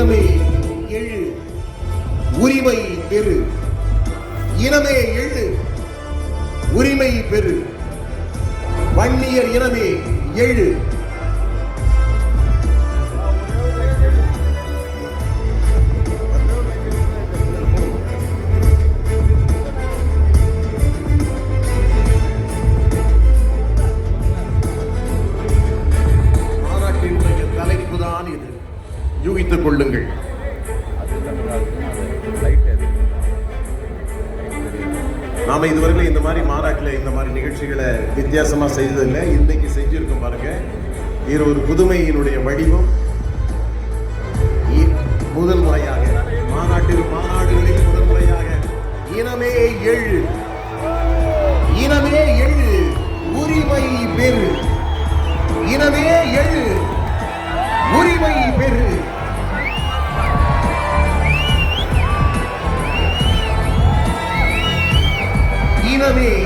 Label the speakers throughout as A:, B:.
A: இனமே எழு உரிமை பெறு. இனமே எழு உரிமை பெறு. வன்னியர் இனமே எழு. கொள்ளுங்கள். நாம இதுவரையில் இந்த மாதிரி மாறாக்கில் இந்த மாதிரி நிகழ்ச்சிகளை வித்தியாசமாக செய்ததில்லை. இன்னைக்கு செஞ்சுருக்கோம் பாருங்க. இது ஒரு புதுமையினுடைய வடிவம். முதல் முறையாக மாநாட்டில் மாநாடுகளில் முதல் முறையாக இனமே எழு இனமே எழு உரிமை பெரு. இனமே எழு உரிமை பெரு. இனமே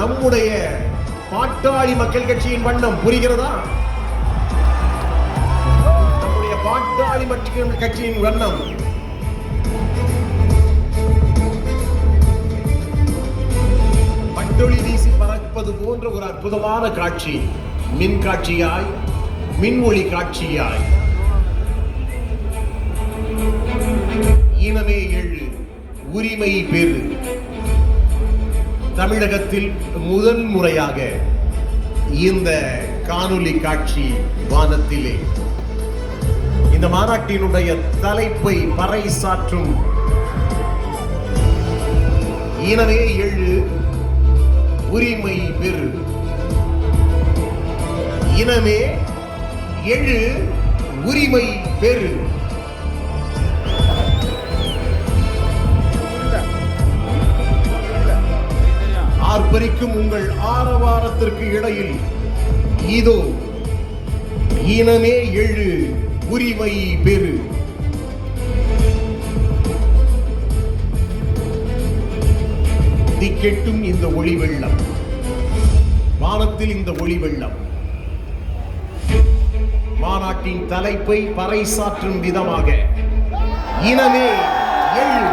A: நம்முடைய பாட்டாளி மக்கள் கட்சியின் வண்ணம் புரிகிறதா? நம்முடைய பாட்டாளி மக்கள் கட்சியின் வண்ணம். பட்டொளி வீசி பறப்பது போன்ற ஒரு அற்புதமான காட்சி. மின் காட்சியாய் மின்மொழி காட்சியாய். இனமே எழு உரிமை பெறு. தமிழகத்தில் முதன் முறையாக இந்த காணொளி காட்சி வானத்திலே. இந்த மாநாட்டினுடைய தலைப்பை பறைசாற்றும் இனமே எழு உரிமை பெறு. இனமே எழு உரிமை பெறு. ஆர்ப்பரிக்கும் உங்கள் ஆரவாரத்திற்கு இடையில். இதோ இனமே எழு உரிமை பெறு. திக்கெட்டும் இந்த ஒளி வெள்ளம். வானத்தில் இந்த ஒளி வெள்ளம். மாநாட்டின் தலைப்பை பறைசாற்றும் விதமாக இனமே எழு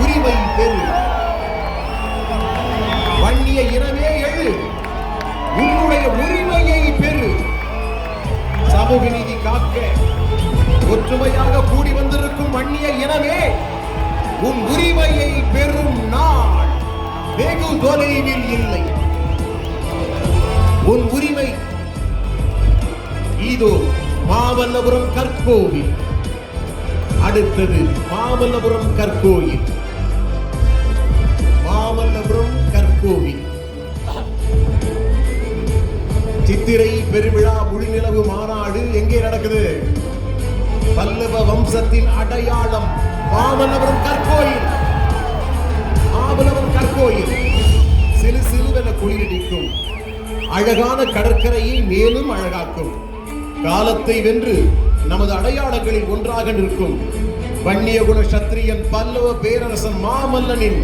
A: உரிமை பெறு. வன்னிய இனமே எழு உன்னுடைய உரிமையை பெறு. சமூக நீதி காக்க ஒற்றுமையாக கூடி வந்திருக்கும் வன்னிய இனமே உன் உரிமையை பெறும் நாள் வெகு தொலைவில் இல்லை. உன் உரிமை இதோ மாமல்லபுரம் கற்கோவில். அடுத்தது மாமல்லபுரம் கற்கோயில் சித்திரை பெருவிழா முழுநிலவு மாநாடு எங்கே நடக்குது? பல்லவ வம்சத்தின் அடையாளம் மாமல்லபுரம் கற்கோயில். மாமல்லபுரம் கற்கோயில். சிறு சிறுவென குளிரடிக்கும். அழகான கடற்கரையை மேலும் அழகாக்கும். காலத்தை வென்று நமது அடையாளங்களில் ஒன்றாக நிற்கும். வன்னியகுல சத்திரியன் பல்லவ பேரரசன் மாமல்லனின்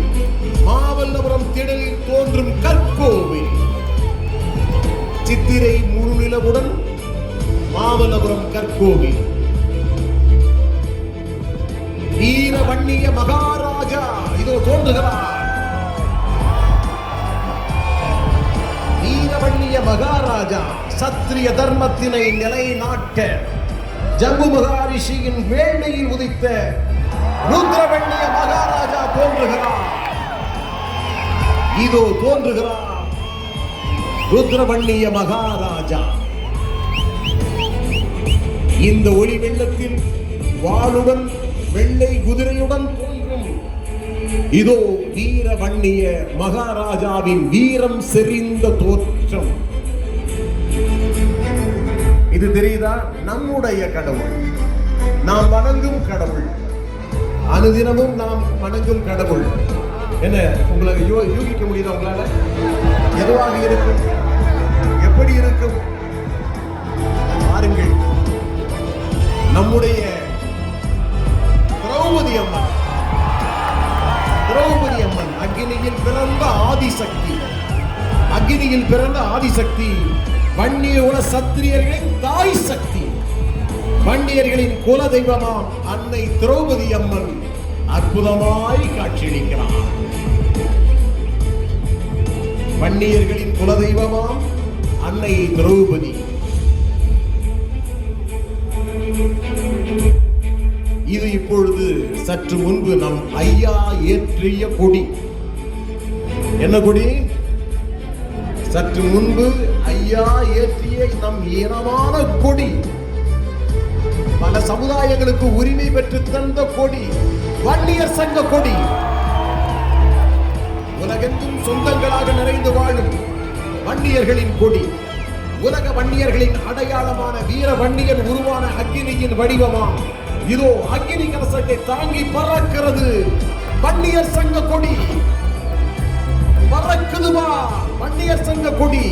A: மாமல்லபுரம் திடலில் தோன்றும் முழுநிலவுடன் மாமல்லபுரம் கற்கோவில். வீரவன்னிய மகாராஜா இதோ தோன்றுகிறார் வீரவன்னிய மகாராஜா சத்திரிய தர்மத்தினை நிலைநாட்ட ஜம்பு மகாரிஷியின் வேள்வியில் உதித்த ருத்ரவன்னிய மகாராஜா தோன்றுகிறார் இதோ தோன்றுகிறார் ருத்ரவண்ணிய மகாராஜா. இந்த ஒளி வெள்ளத்தில் வாளுடன் வெள்ளை குதிரையுடன் தோன்றும். இதோ வீரவண்ணிய மகாராஜாவின் வீரம் செறிந்த தோற்றம். இது தெரியுதா? நம்முடைய கடவுள். நாம் வணங்கும் கடவுள். அனுதினமும் நாம் வணங்கும் கடவுள். என்ன உங்களை யோ யூகிக்க முடியுதா உங்களால? எதுவாக இருக்கும்? எப்படி இருக்கும்? பாருங்கள். நம்முடைய திரௌபதி அம்மன். திரௌபதி அம்மன் அக்னியில் பிறந்த ஆதிசக்தி. அக்னியில் பிறந்த ஆதிசக்தி. வன்னிய உல சத்திரியர்களின் தாய் சக்தி. வன்னியர்களின் குல தெய்வமாம் அன்னை திரௌபதி அம்மன். அற்புதமாய் காட்சியளிக்கிறார் வன்னியர்களின் குல தெய்வமாம் அன்னை திரௌபதி. இது இப்பொழுது சற்று முன்பு நம் ஐயா ஏற்றிய கொடி. என்ன கொடி? சற்று முன்பு ஐயா ஏற்றிய நம் ஈரமான கொடி. பல சமுதாயங்களுக்கு உரிமை பெற்று தந்த கொடி. வன்னியர் சங்க கொடி. உலகெங்கும் சொந்தங்களாக நிறைந்து வாழும் வன்னியர்களின் கொடி. உலக வன்னியர்களின் அடையாளமான வீர வன்னியன் உருவான அக்னியின் வடிவமாகும் இதோ அக்கினி கலசத்தை தாங்கி பறக்கிறது. வன்னியர் சங்க கொடி. பறக்குதுவா வன்னியர் சங்க கொடி?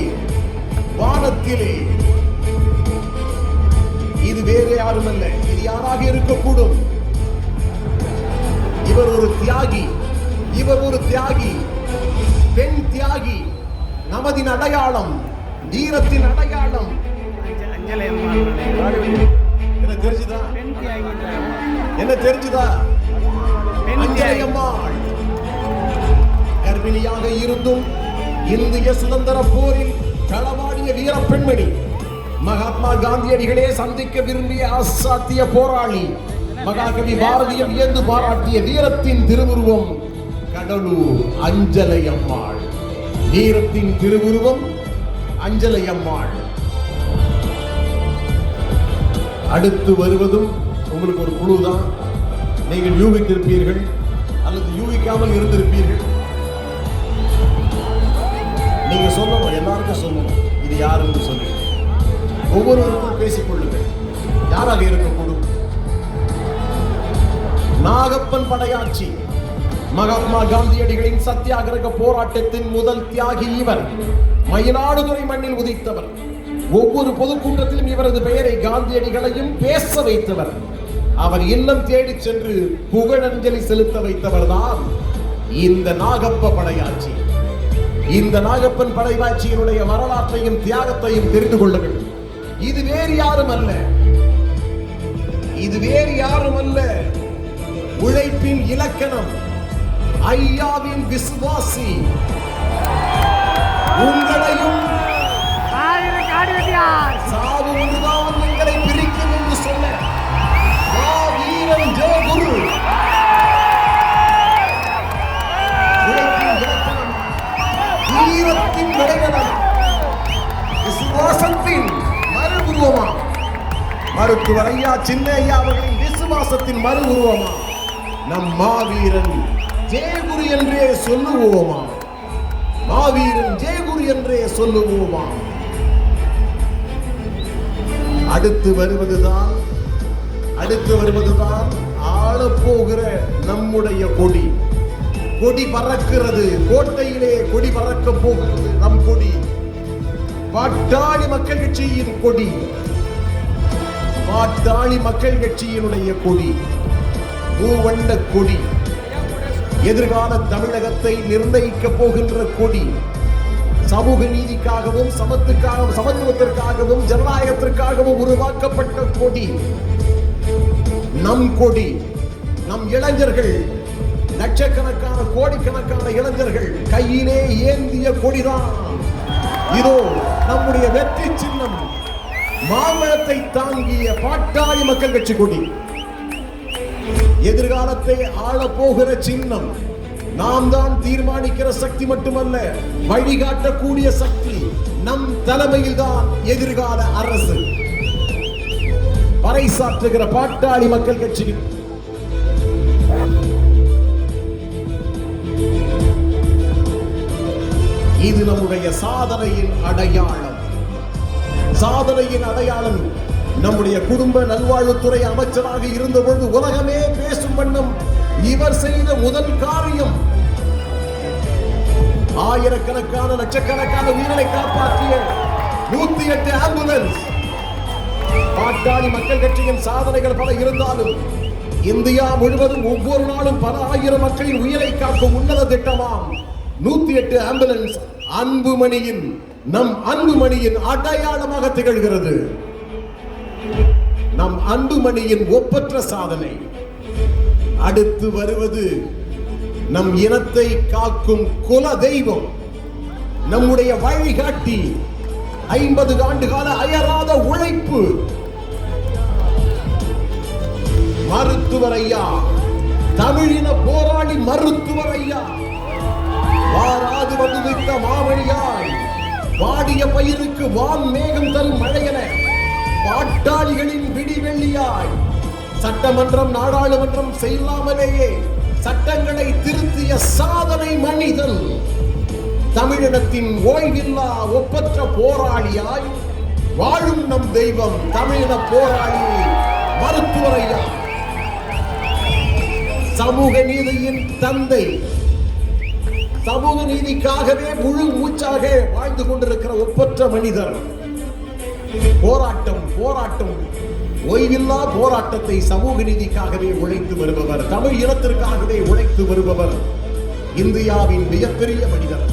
A: வானத்திலே. இது வேறு யாரும் அல்ல இது யாராக இருக்கக்கூடும்? இவர் ஒரு தியாகி இவர் ஒரு தியாகி. பெண் தியாகி நமதின் அடையாளம் வீரத்தின் அடையாளம்.
B: அஞ்சலி அம்மாள்
A: என்ன தெரிஞ்சுதா? கர்ப்பிணியாக இருந்தும் இந்திய சுதந்திர போரில் களவாடிய வீர பெண்மணி மகாத்மா காந்தியடிகளே சந்திக்க விரும்பிய அசாத்திய போராளி மகாகவி பாரதியம் வியந்து பாராட்டிய வீரத்தின் திருவுருவம் கடலூர் அஞ்சலை அம்மாள். வீரத்தின் திருவுருவம் அஞ்சலை அம்மாள். அடுத்து வருவதும் உங்களுக்கு ஒரு குழு தான். நீங்கள் யூகித்திருப்பீர்கள் அல்லது யூகிக்காமல் இருந்திருப்பீர்கள். நீங்க சொல்லணும் எல்லாருக்கும் சொல்லணும். இது யாருன்னு சொல்லி ஒவ்வொருவருக்கும் பேசிக்கொள்ளுங்கள் யாராக இருக்கக்கூடும்? நாகப்பன் படையாட்சி. மகாத்மா காந்தியடிகளின் சத்தியாகிரக போராட்டத்தின் முதல் தியாகி இவர். மயிலாடுதுறை மண்ணில் உதித்தவர். ஒவ்வொரு பொதுக்கூட்டத்திலும் இவரது பெயரை காந்தியடிகளையும் பேச வைத்தவர். அவர் இல்லம் தேடிச் சென்று புகழஞ்சலி செலுத்த வைத்தவர் தான் இந்த நாகப்ப படையாட்சி. இந்த நாகப்பன் படைவாட்சியினுடைய வரலாற்றையும் தியாகத்தையும் தெரிந்து கொள்ளுங்கள் இது வேறு யாரும் அல்ல. இது வேறு யாரும் அல்ல. உழைப்பின் இலக்கணம் ஐயாவின் விசுவாசி. உங்களையும் சாவு ஒன்றுதான். மருத்துவர் ஐயா சின்ன அவர்களின் விசுவாசத்தின் மறு உருவமா நம் மாவீரன் ஜெயகுரு என்றே சொல்லுவோமா? மாவீரன் ஜெயகுரு என்றே சொல்லுவோமா? அடுத்து வருவதுதான் அடுத்து வருவதுதான் ஆளப்போகிற நம்முடைய கொடி. கொடி பறக்கிறது கோட்டையிலே கொடி பறக்க போகிறது நம் கொடி. பாட்டாளி மக்கள் கட்சியின் கொடி. பாட்டாளி மக்கள் கட்சியினுடைய கொடி மூவண்ண கொடி எதிர்கால தமிழகத்தை நிர்ணயிக்க போகின்ற கொடி சமூக நீதிக்காகவும் சமத்துக்காகவும் சமத்துவத்திற்காகவும் ஜனநாயகத்திற்காகவும் உருவாக்கப்பட்ட கொடி. நம் கொடி நம் இளைஞர்கள் லட்சக்கணக்கான கோடிக்கணக்கான இளைஞர்கள் கையிலே ஏந்திய கொடிதான். இதோ நம்முடைய வெற்றி சின்னம். மாமரத்தை தாங்கிய பாட்டாளி மக்கள் கட்சி கொடி. எதிர்காலத்தை ஆள போகிற சின்னம். நாம் தான் தீர்மானிக்கிற சக்தி மட்டுமல்ல வழிகாட்டக்கூடிய சக்தி நம் தலைமையில்தான் எதிர்கால அரசு. பறைசாற்றுகிற பாட்டாளி மக்கள் கட்சி. இது நம்முடைய சாதனையின் அடையாளம். சாதனையின் அடையாளம் நம்முடைய குடும்ப நல்வாழ்வுத்துறை அமைச்சராக இருந்தபொழுது உலகமே பேசும் வண்ணம் இவர் செய்த முதல் காரியம் ஆயிரக்கணக்கான லட்சக்கணக்கான உயிர்களை காப்பாற்றிய நூத்தி எட்டு ஆம்புலன்ஸ். பாட்டாளி மக்கள் கட்சியின் சாதனைகள் பல இருந்தாலும் இந்தியா முழுவதும் ஒவ்வொரு நாளும் பல ஆயிரம் மக்களின் உயிரை காக்கும் உன்னத திட்டமாம். நூத்தி எட்டு ஆம்புலன்ஸ் அன்புமணியின் நம் அன்புமணியின் அடையாளமாக திகழ்கிறது. நம் அன்புமணியின் ஒப்பற்ற சாதனை. அடுத்து வருவது நம் இனத்தை காக்கும் குல தெய்வம். நம்முடைய வழிகாட்டி ஐம்பது ஆண்டு கால அயராத உழைப்பு. மருத்துவர் ஐயா தமிழின போராளி மருத்துவர் ஐயா வாராது வந்துதித்த மாமணியாய். வாடிய பயிருக்கு வான் மேகம் தரும் மழையென. பாட்டாளிகளின் விடிவெள்ளியாய் சட்டமன்றம் நாடாளுமன்றம் செய்யாமலேயே சட்டங்களை திருத்திய சாதனை மனிதன். தமிழினத்தின் ஓய்வில்லா ஒப்பற்ற போராளியாய். வாழும் நம் தெய்வம் தமிழின போராளி மருத்துவரையா. சமூக நீதியின் தந்தை சமூக நீதிக்காகவே முழு மூச்சாக வாழ்ந்து கொண்டிருக்கிற ஒப்பற்ற மனிதர். போராட்டம் போராட்டம். ஓய்வில்லா போராட்டத்தை சமூக நீதிக்காகவே உழைத்து வருபவர் தமிழ் இனத்திற்காகவே உழைத்து வருபவர் இந்தியாவின் மிகப்பெரிய மனிதர்.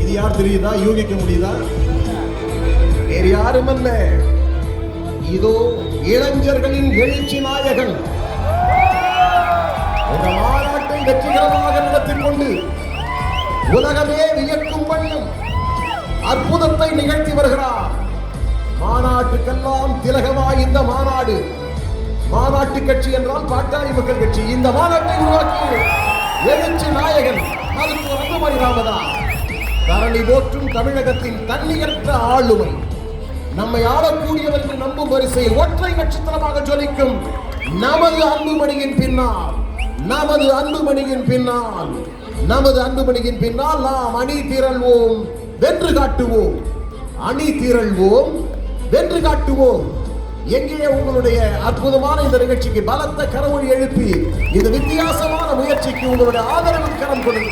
A: இது யார் தெரியுதா? யூகிக்க முடியுதா? வேறு யாரும் அல்ல. இதோ இளைஞர்களின் எழுச்சி நாயகன். மாநாட்டை வெற்றிகரமாக நடத்திக் கொண்டு உலகமே வியக்கும் வண்ணம் அற்புதத்தை நிகழ்த்தி வருகிறார். மாநாட்டுக்கெல்லாம் திலகமாய் இந்த மாநாடு. மாநாட்டு கட்சி என்றால் பாட்டாளி மக்கள் கட்சி. இந்த மாநாட்டை உருவாக்கி எழுச்சி நாயகன் மருத்துவர் அன்புமணி ராமதாஸ். தரணி போற்றும் தமிழகத்தின் தன்னியற்ற ஆளுமை. நம்மை ஆளக்கூடியவர் என்று நம்பும் வரிசையில் ஒற்றை நட்சத்திரமாக ஜொலிக்கும் நமது அன்புமணியின் பின்னால். நமது அன்புமணியின் பின்னால். நமது அன்புமணியின் பின்னால் நாம் அணி திரள்வோம் வென்று காட்டுவோம். அணி திரள்வோம் வென்று காட்டுவோம். எங்கே உங்களுடைய அற்புதமான இந்த நிகழ்ச்சிக்கு பலத்த கரவொலி எழுப்பி இந்த வித்தியாசமான முயற்சிக்கு உங்களுடைய ஆதரவு கரம் கொடுங்க